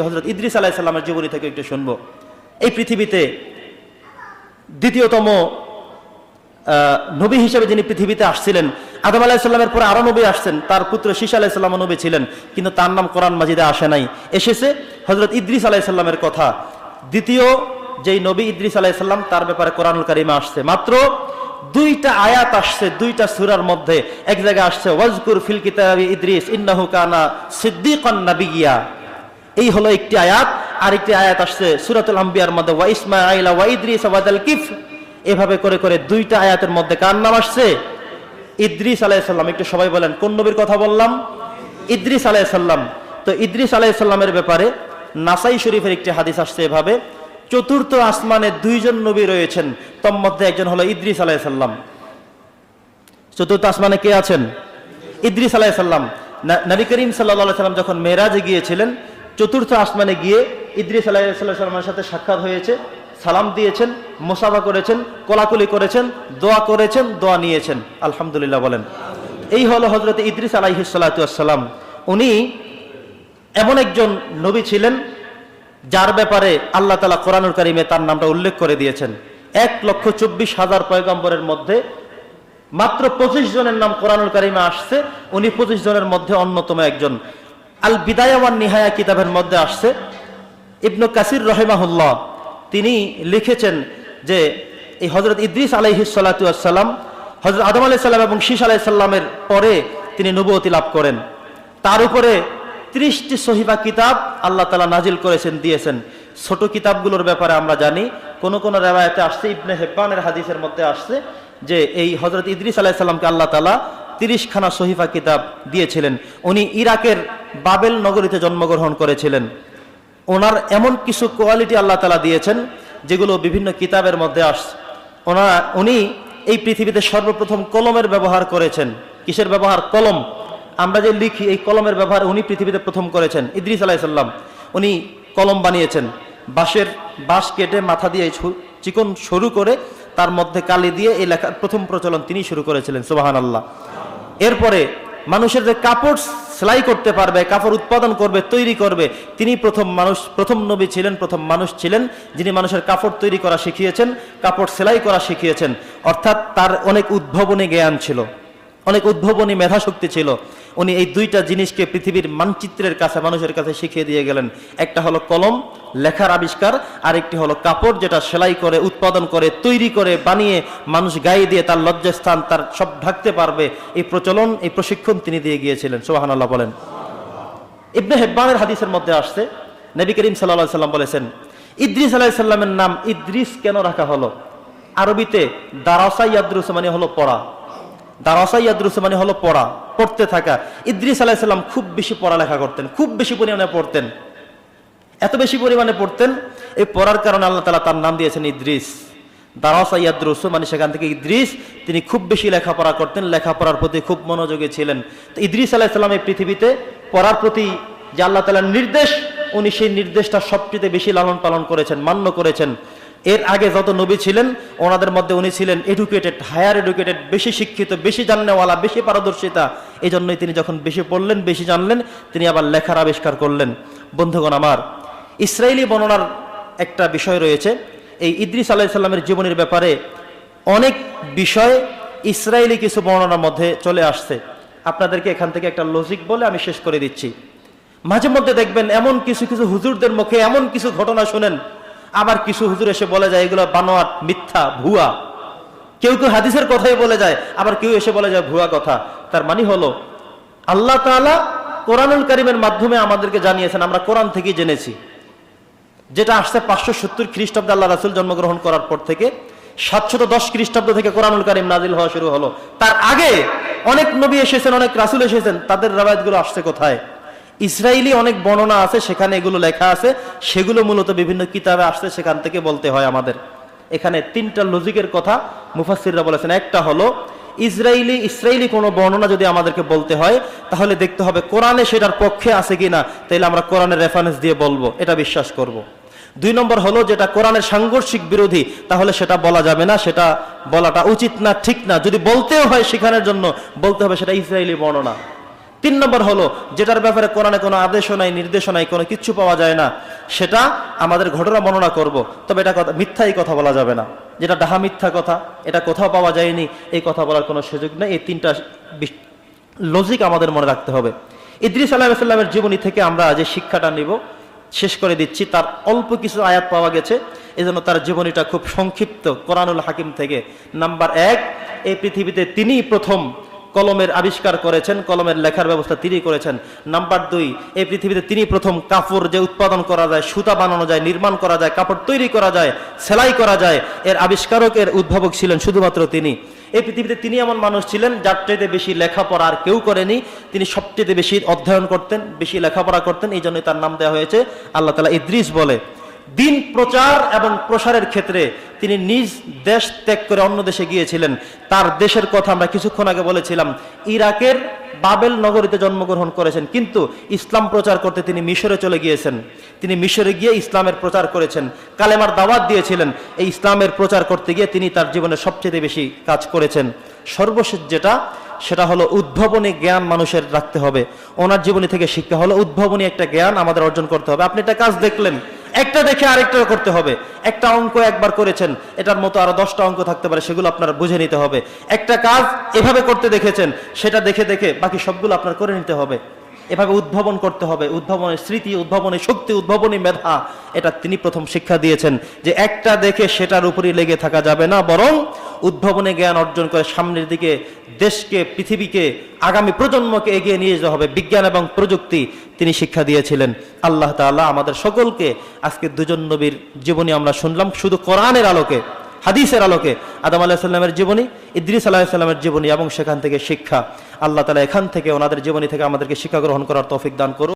হজরত ইদ্রিস আলাহিসাল্লামের জীবনী থেকে একটু শুনব। এই পৃথিবীতে দ্বিতীয়তম নবী হিসেবে যিনি পৃথিবীতে আসছিলেন, আদম আলাহিসাল্লামের পরে আরও নবী আসছেন, তার পুত্র শীষ আলাহিসাল্লাম নবী ছিলেন, কিন্তু তার নাম কোরআন মাজিদে আসে নাই। এসেছে হজরত ইদ্রিস আলাহিসাল্লামের কথা। দ্বিতীয়, যেই নবী ইদ্রিস আলাহিসাল্লাম তার ব্যাপারে কোরআনুল কারিমে আসছে। মাত্র দুইটা আয়াত আসছে, দুইটা সুরার মধ্যে। এক জায়গায় আসছে, ওয়াজকুর ফিল কিতাবি ইদ্রিস, ইন্নাহু কানা সিদ্দিকান নাবিয়্যা। এই হলো একটি আয়াত আর একটি আয়াত আসছে সুরাতুল আম্বিয়ার মধ্যে, ওয়া ইসমাঈল ওয়া ইদ্রিস ওয়াদাল কিফ এভাবে করে করে দুইটা আয়াতের মধ্যে কার নাম আসছে? ইদ্রিস আলাইসাল্লাম একটু সবাই বলেন, কোন নবীর কথা বললাম? ইদ্রিস আলাইসাল্লাম তো ইদ্রিস আলাইসাল্লামের ব্যাপারে নাসাই শরীফের একটি হাদিস আসছে এভাবে, চতুর্থ আসমানে দুইজন নবী রয়েছেন তোর মধ্যে একজন হলো ইদ্রিস আলাইসাল্লাম চতুর্থ আসমানে কে আছেন? ইদ্রিস আলাইসাল্লাম নবী করিম সাল্লা সাল্লাম যখন মেরাজে গিয়েছিলেন চতুর্থ আসমানে গিয়ে ইদ্রিস আলাইসাল্লামের সাথে সাক্ষাৎ হয়েছে, সালাম দিয়েছেন, মোসাফা করেছেন, কোলাকুলি করেছেন, দোয়া করেছেন, দোয়া নিয়েছেন। আলহামদুলিল্লাহ বলেন। এই হলো হজরত ইদ্রিস আলাইহিসাল্লাম উনি এমন একজন নবী ছিলেন, যার ব্যাপারে আল্লাহ তালা কোরআনুল কারিমে তার নামটা উল্লেখ করে দিয়েছেন। এক লক্ষ চব্বিশ হাজার পয়গম্বরের মধ্যে মাত্র পঁচিশ জনের নাম কোরআনুল কারিমে আসছে, উনি পঁচিশ জনের মধ্যে অন্যতম একজন। আল বিদায়াওয়ান নিহায়া কিতাবের মধ্যে আসছে। ইবনু কাসির রহেমাহুল্লাহ, তিনি লিখেছেন যে এই হজরত ইদ্রিস আলাইহি সাল্লাম হজরত আদম আলাইসাল্লাম এবং শীষ আলাইসাল্লামের পরে তিনি নবুয়তি লাভ করেন। তার উপরে ত্রিশটি সহিবা কিতাব আল্লাহ তালা নাজিল করেছেন, দিয়েছেন। ছোট কিতাবগুলোর ব্যাপারে আমরা জানি, কোন কোন রেবায়তে আসছে, ইবনে হেব্বানের হাদিসের মধ্যে আসছে যে এই হজরত ইদ্রিস আলাইসাল্লামকে আল্লাহ তালা তিরিশখানা সহিফা কিতাব দিয়েছিলেন। উনি ইরাকের বাবেল নগরীতে জন্মগ্রহণ করেছিলেন। ওনার এমন কিছু কোয়ালিটি আল্লাহ তালা দিয়েছেন, যেগুলো বিভিন্ন কিতাবের মধ্যে আসছে ওনা, উনি এই পৃথিবীতে সর্বপ্রথম কলমের ব্যবহার করেছেন। কিসের ব্যবহার? কলম। আমরা যে লিখি, এই কলমের ব্যবহার উনি পৃথিবীতে প্রথম করেছেন। ইদ্রিস আলাইসাল্লাম উনি কলম বানিয়েছেন। বাঁশের বাঁশ কেটে মাথা দিয়ে চিকন সরু করে তার মধ্যে কালি দিয়ে এই লেখার প্রথম প্রচলন তিনি শুরু করেছিলেন সুবাহান আল্লাহ এরপরে মানুষের যে কাপড় সেলাই করতে পারবে, কাপড় উৎপাদন করবে, তৈরি করবে। তিনি প্রথম মানুষ, প্রথম নবী ছিলেন, প্রথম মানুষ ছিলেন যিনি মানুষের কাপড় তৈরি করা শিখিয়েছেন, কাপড় সেলাই করা শিখিয়েছেন। অর্থাৎ তার অনেক উদ্ভাবনী জ্ঞান ছিল, অনেক উদ্ভাবনী মেধাশক্তি ছিল। উনি এই দুইটা জিনিসকে পৃথিবীর মানচিত্রের কাছে, মানুষের কাছে শিখিয়ে দিয়ে গেলেন। একটা হলো কলম, লেখার আবিষ্কার আর একটি হলো কাপড় যেটা সেলাই করে, উৎপাদন করে, তৈরি করে, বানিয়ে মানুষ গায়ে দিয়ে তার লজ্জাস্থান, তার সব ঢাকতে পারবে। এই প্রচলন, এই প্রশিক্ষণ তিনি দিয়ে গিয়েছিলেন সোহানাল্লাহ বলেন। ইবনে হেব্বানের হাদিসের মধ্যে আসছে, নবী করিম সাল্লাহ সাল্লাম বলেছেন, ইদ্রিস আলাহ সাল্লামের নাম ইদ্রিস কেন রাখা হলো? আরবিতে দারাসা ইয়াদ্রুস মানে হলো পড়া। দারাসা ইয়াদ্রুস মানে হলো পড়া। পড়তে থাকা। ইদ্রিস আলাহ সাল্লাম খুব বেশি পড়ালেখা করতেন, খুব বেশি পরিমাণে পড়তেন। এত বেশি পরিমাণে পড়তেন, এই পড়ার কারণে আল্লাহ তালা তার নাম দিয়েছেন ইদ্রিস। দারাসা ইয়াদ্রুস মানে সেখান থেকে ইদ্রিস, তিনি খুব বেশি লেখাপড়া করতেন, লেখাপড়ার প্রতি খুব মনোযোগী ছিলেন। তো ইদ্রিস আলাহিসাল্লাম এই পৃথিবীতে পড়ার প্রতি যে আল্লাহ তালার নির্দেশ, উনি সেই নির্দেশটা সবচেয়ে বেশি লালন পালন করেছেন, মান্য করেছেন। এর আগে যত নবী ছিলেন, ওনাদের মধ্যে উনি ছিলেন এডুকেটেড হায়ার এডুকেটেড বেশি শিক্ষিত, বেশি জাননেওয়ালা, বেশি পারদর্শিতা। এই জন্যই তিনি যখন বেশি পড়লেন, বেশি জানলেন, তিনি আবার লেখার আবিষ্কার করলেন। বন্ধুগণ আমার ইসরায়েলি বর্ণনার একটা বিষয় রয়েছে। এই ইদ্রিস আলাহিসাল্লামের জীবনের ব্যাপারে অনেক বিষয় ইসরায়েলি কিছু বর্ণনার মধ্যে চলে আসছে। আপনাদেরকে এখান থেকে একটা লজিক বলে আমি শেষ করে দিচ্ছি। মাঝে মধ্যে দেখবেন এমন কিছু কিছু হুজুরদের মুখে এমন কিছু ঘটনা শোনেন আবার কিছু হুজুর এসে বলে যায়, এগুলো বানোয়াট, মিথ্যা, ভুয়া। কেউ কেউ হাদিসের কথাই বলে যায়, আবার কেউ এসে বলে যায়, ভুয়া কথা। তার মানে হলো, আল্লাহ তাআলা কোরআনুল কারিমের মাধ্যমে আমাদেরকে জানিয়েছেন, আমরা কোরআন থেকেই জেনেছি। যেটা আসছে পাঁচশো সত্তর খ্রিস্টাব্দে আল্লাহ রাসুল জন্মগ্রহণ করার পর থেকে, সাতশত দশ খ্রিস্টাব্দ থেকে কোরআনুল কারিম নাজিল হওয়া শুরু হলো। তার আগে অনেক নবী এসেছেন, অনেক রাসুল এসেছেন, তাদের রাবায়তগুলো আসছে কোথায়? ইসরায়েলি অনেক বর্ণনা আছে, সেখানে এগুলো লেখা আছে। সেগুলো মূলত বিভিন্ন কিতাবে আসছে, সেখান থেকে বলতে হয় আমাদের। এখানে তিনটা লজিকের কথা মুফাসিররা বলেছেন। একটা হলো ইসরায়েলি ইসরায়েলি কোনো বর্ণনা যদি আমাদেরকে বলতে হয়, তাহলে দেখতে হবে কোরআনে সেটার পক্ষে আছে কিনা। তাইলে আমরা কোরআনের রেফারেন্স দিয়ে বলব, এটা বিশ্বাস করব। দুই নম্বর হলো, যেটা কোরআনের সাংঘর্ষিক বিরোধী, তাহলে সেটা বলা যাবে না, সেটা বলাটা উচিত না, ঠিক না। যদি বলতেও হয় শেখানোর জন্য, বলতে হবে সেটা ইসরায়েলি বর্ণনা। তিন নম্বর হলো, যেটার ব্যাপারে কোরআনে কোনো আদেশও নাই, নির্দেশও নাই, কোনো কিচ্ছু পাওয়া যায় না, সেটা আমাদের ঘটনা বর্ণনা করব। তবে এটা কথা, মিথ্যাই কথা বলা যাবে না। যেটা ডাহা মিথ্যা কথা, এটা কোথাও পাওয়া যায়নি, এই কথা বলার কোনো সুযোগ নেই। এই তিনটা লজিক আমাদের মনে রাখতে হবে। ইদ্রিস আলাহিসাল্লামের জীবনী থেকে আমরা যে শিক্ষাটা নিব, শেষ করে দিচ্ছি। তার অল্প কিছু আয়াত পাওয়া গেছে। এজন্য তার জীবনীটা খুব সংক্ষিপ্ত, কোরআনুল হাকিম থেকে। নাম্বার এক, এই পৃথিবীতে তিনিই প্রথম কলমের আবিষ্কার করেছেন, কলমের লেখার ব্যবস্থা তিনি করেছেন। নাম্বার দুই, এই পৃথিবীতে তিনি প্রথম কাপড় যে উৎপাদন করা যায়, সুতা বানানো যায়, নির্মাণ করা যায়, কাপড় তৈরি করা যায়, সেলাই করা যায়, এর আবিষ্কারক এর উদ্ভাবক ছিলেন শুধুমাত্র তিনি। এই পৃথিবীতে তিনি এমন মানুষ ছিলেন যার চাইতে বেশি লেখাপড়া আর কেউ করেনি। তিনি সবচেয়ে বেশি অধ্যয়ন করতেন, বেশি লেখাপড়া করতেন, এই জন্যই তার নাম দেওয়া হয়েছে। আল্লাহ তালা ইদ্রিস বলে দিন প্রচার এবং প্রসারের ক্ষেত্রে তিনি নিজ দেশ ত্যাগ করে অন্য দেশে গিয়েছিলেন। তার দেশের কথা আমরা কিছুক্ষণ আগে বলেছিলাম। ইরাকের বাবেল নগরীতে জন্মগ্রহণ করেছেন, কিন্তু ইসলাম প্রচার করতে তিনি মিশরে চলে গিয়েছেন। তিনি মিশরে গিয়ে ইসলামের প্রচার করেছেন, কালেমার দাওয়াত দিয়েছিলেন। এই ইসলামের প্রচার করতে গিয়ে তিনি তার জীবনে সবচেয়ে বেশি কাজ করেছেন। সর্বশেষ যেটা, সেটা হলো উদ্ভাবনী জ্ঞান মানুষের রাখতে হবে। ওনার জীবনী থেকে শিক্ষা হলো, উদ্ভাবনী একটা জ্ঞান আমাদের অর্জন করতে হবে। আপনি একটা কাজ দেখলেন একটা দেখে আরেকটা করতে হবে। একটা অঙ্ক একবার করেছেন, এটার মতো আরও দশটা অঙ্ক থাকতে পারে, সেগুলো আপনার বুঝে নিতে হবে। একটা কাজ এভাবে করতে দেখেছেন, সেটা দেখে দেখে বাকি সবগুলো আপনার করে নিতে হবে। এভাবে উদ্ভাবন করতে হবে। উদ্ভাবনের স্মৃতি, উদ্ভাবনের শক্তি, উদ্ভাবনী মেধা, এটা তিনি প্রথম শিক্ষা দিয়েছেন যে একটা দেখে সেটার উপরই লেগে থাকা যাবে না, বরং উদ্ভাবনে জ্ঞান অর্জন করে সামনের দিকে দেশকে, পৃথিবীকে, আগামী প্রজন্মকে এগিয়ে নিয়ে যেতে হবে। বিজ্ঞান এবং প্রযুক্তি তিনি শিক্ষা দিয়েছিলেন। আল্লাহ তাআলা আমাদের সকলকে আজকে দুজন নবীর জীবনী আমরা শুনলাম, শুধু কোরআনের আলোকে। হাদিসের আলোকে আদম আলাহিসাল্লামের জীবনী, ইদ্রিস আলাহিসাল্লামের জীবনী এবং সেখান থেকে শিক্ষা। আল্লাহ তালা এখান থেকে ওনাদের জীবনী থেকে আমাদেরকে শিক্ষা গ্রহণ করার তৌফিক দান করুন।